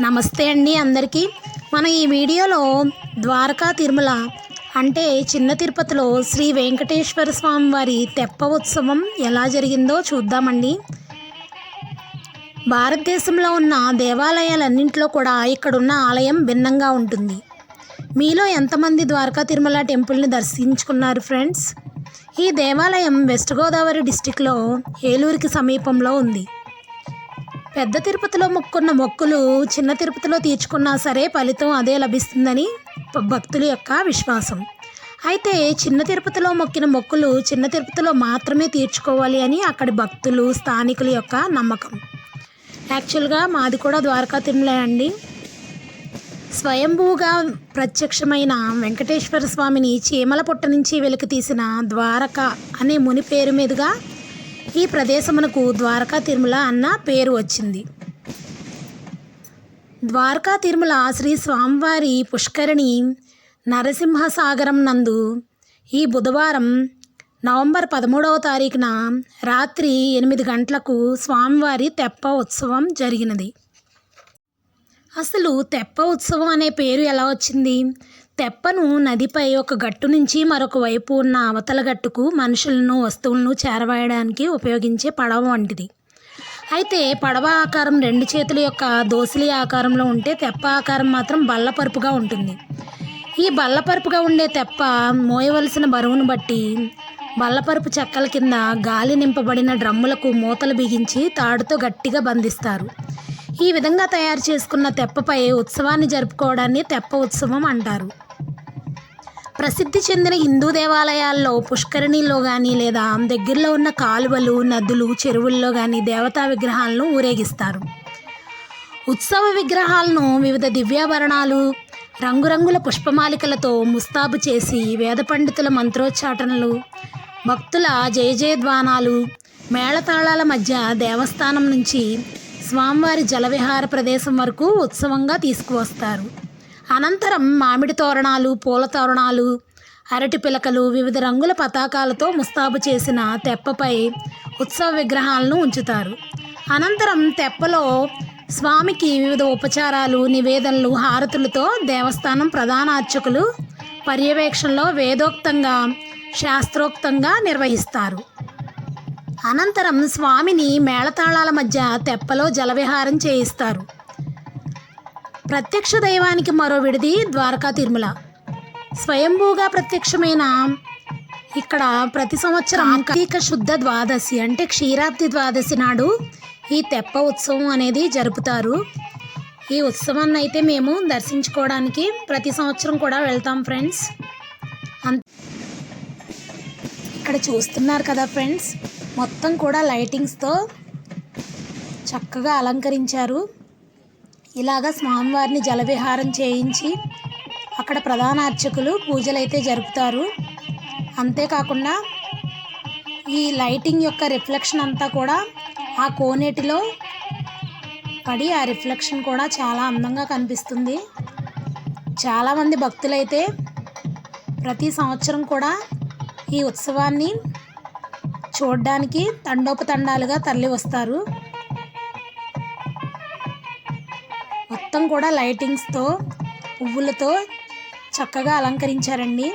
నమస్తే అండి అందరికీ. మనం ఈ వీడియోలో ద్వారకా తిరుమల అంటే చిన్న తిరుపతిలో శ్రీ వెంకటేశ్వర స్వామి వారి తెప్ప ఉత్సవం ఎలా జరిగిందో చూద్దామండి. భారతదేశంలో ఉన్న దేవాలయాలన్నింటిలో కూడా ఇక్కడున్న ఆలయం భిన్నంగా ఉంటుంది. మీలో ఎంతమంది ద్వారకా తిరుమల టెంపుల్ని దర్శించుకున్నారు ఫ్రెండ్స్? ఈ దేవాలయం వెస్ట్ గోదావరి డిస్టిక్లో ఏలూరుకి సమీపంలో ఉంది. పెద్ద తిరుపతిలో మొక్కున్న మొక్కులు చిన్న తిరుపతిలో తీర్చుకున్నా సరే ఫలితం అదే లభిస్తుందని భక్తుల యొక్క విశ్వాసం. అయితే చిన్న తిరుపతిలో మొక్కిన మొక్కులు చిన్న తిరుపతిలో మాత్రమే తీర్చుకోవాలి అని అక్కడి భక్తులు స్థానికుల యొక్క నమ్మకం. యాక్చువల్గా మాది కూడా ద్వారకా తిరుమలే అండి. స్వయంభూగా ప్రత్యక్షమైన వెంకటేశ్వర స్వామిని చీమల పుట్ట నుంచి వెలికి తీసిన ద్వారక అనే ముని పేరు మీదుగా ఈ ప్రదేశమునకు ద్వారకా తిరుమల అన్న పేరు వచ్చింది. ద్వారకా తిరుమల శ్రీ స్వామివారి పుష్కరిణి నరసింహసాగరం నందు ఈ బుధవారం నవంబర్ పదమూడవ తారీఖున రాత్రి ఎనిమిది గంటలకు స్వామివారి తెప్ప ఉత్సవం జరిగినది. అసలు తెప్ప ఉత్సవం అనే పేరు ఎలా వచ్చింది? తెప్పను నదిపై ఒక గట్టు నుంచి మరొక వైపు ఉన్న అవతల గట్టుకు మనుషులను వస్తువులను చేరవేయడానికి ఉపయోగించే పడవ వంటిది. అయితే పడవ ఆకారం రెండు చేతుల యొక్క దోసిలి ఆకారంలో ఉంటే తెప్ప ఆకారం మాత్రం బల్లపరుపుగా ఉంటుంది. ఈ బల్లపరుపుగా ఉండే తెప్ప మోయవలసిన బరువును బట్టి బల్లపరుపు చెక్కల కింద గాలి నింపబడిన డ్రమ్ములకు మూతలు బిగించి తాడుతో గట్టిగా బంధిస్తారు. ఈ విధంగా తయారు చేసుకున్న తెప్పపై ఉత్సవాన్ని జరుపుకోవడాన్ని తెప్ప ఉత్సవం అంటారు. ప్రసిద్ధి చెందిన హిందూ దేవాలయాల్లో పుష్కరిణిలో కానీ లేదా దగ్గరలో ఉన్న కాలువలు నదులు చెరువుల్లో కానీ దేవతా విగ్రహాలను ఊరేగిస్తారు. ఉత్సవ విగ్రహాలను వివిధ దివ్యాభరణాలు రంగురంగుల పుష్పమాలికలతో ముస్తాబు చేసి వేద పండితుల మంత్రోచ్చాటనలు భక్తుల జయజయధ్వానాలు మేళతాళాల మధ్య దేవస్థానం నుంచి స్వామివారి జలవిహార ప్రదేశం వరకు ఉత్సవంగా తీసుకువస్తారు. అనంతరం మామిడి తోరణాలు పూల తోరణాలు అరటి పిలకలు వివిధ రంగుల పతాకాలతో ముస్తాబు చేసిన తెప్పపై ఉత్సవ విగ్రహాలను ఉంచుతారు. అనంతరం తెప్పలో స్వామికి వివిధ ఉపచారాలు నివేదనలు హారతులతో దేవస్థానం ప్రధాన అర్చకులు పర్యవేక్షణలో వేదోక్తంగా శాస్త్రోక్తంగా నిర్వహిస్తారు. అనంతరం స్వామిని మేళతాళాల మధ్య తెప్పలో జలవిహారం చేయిస్తారు. ప్రత్యక్ష దైవానికి మరో విడిది ద్వారకా తిరుమల. స్వయంభూగా ప్రత్యక్షమైన ఇక్కడ ప్రతి సంవత్సరం కార్తీక శుద్ధ ద్వాదశి అంటే క్షీరాబ్ది ద్వాదశి నాడు ఈ తెప్ప ఉత్సవం అనేది జరుపుతారు. ఈ ఉత్సవాన్ని అయితే మేము దర్శించుకోవడానికి ప్రతి సంవత్సరం కూడా వెళ్తాం ఫ్రెండ్స్. అన్ ఇక్కడ చూస్తున్నారు కదా ఫ్రెండ్స్. మొత్తం కూడా లైటింగ్స్తో చక్కగా అలంకరించారు. ఇలాగా స్వామివారిని జలవిహారం చేయించి అక్కడ ప్రధాన అర్చకులు పూజలు అయితే జరుపుతారు. అంతేకాకుండా ఈ లైటింగ్ యొక్క రిఫ్లెక్షన్ అంతా కూడా ఆ కోనేటిలో పడి ఆ రిఫ్లెక్షన్ కూడా చాలా అందంగా కనిపిస్తుంది. చాలామంది భక్తులైతే ప్రతి సంవత్సరం కూడా ఈ ఉత్సవాన్ని చూడ్డానికి తండోపతండాలుగా తరలి వస్తారు. మొత్తం కూడా లైటింగ్స్తో పువ్వులతో చక్కగా అలంకరించారండి.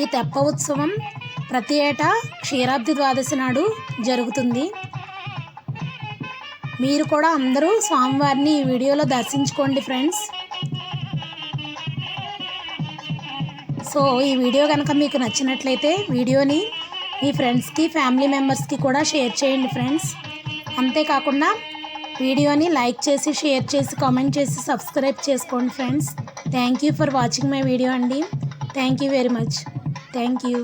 ఈ తెప్ప ఉత్సవం ప్రతి ఏటా క్షీరాబ్ది ద్వాదశి నాడు జరుగుతుంది. మీరు కూడా అందరూ స్వామివారిని ఈ వీడియోలో దర్శించుకోండి ఫ్రెండ్స్. సో ఈ వీడియో కనుక మీకు నచ్చినట్లయితే వీడియోని మీ ఫ్రెండ్స్కి ఫ్యామిలీ మెంబర్స్కి కూడా షేర్ చేయండి ఫ్రెండ్స్. అంతేకాకుండా వీడియోని లైక్ చేసి షేర్ చేసి కామెంట్ చేసి సబ్స్క్రైబ్ చేసుకోండి friends. Thank you for watching my video అండి. Thank you very much. Thank you.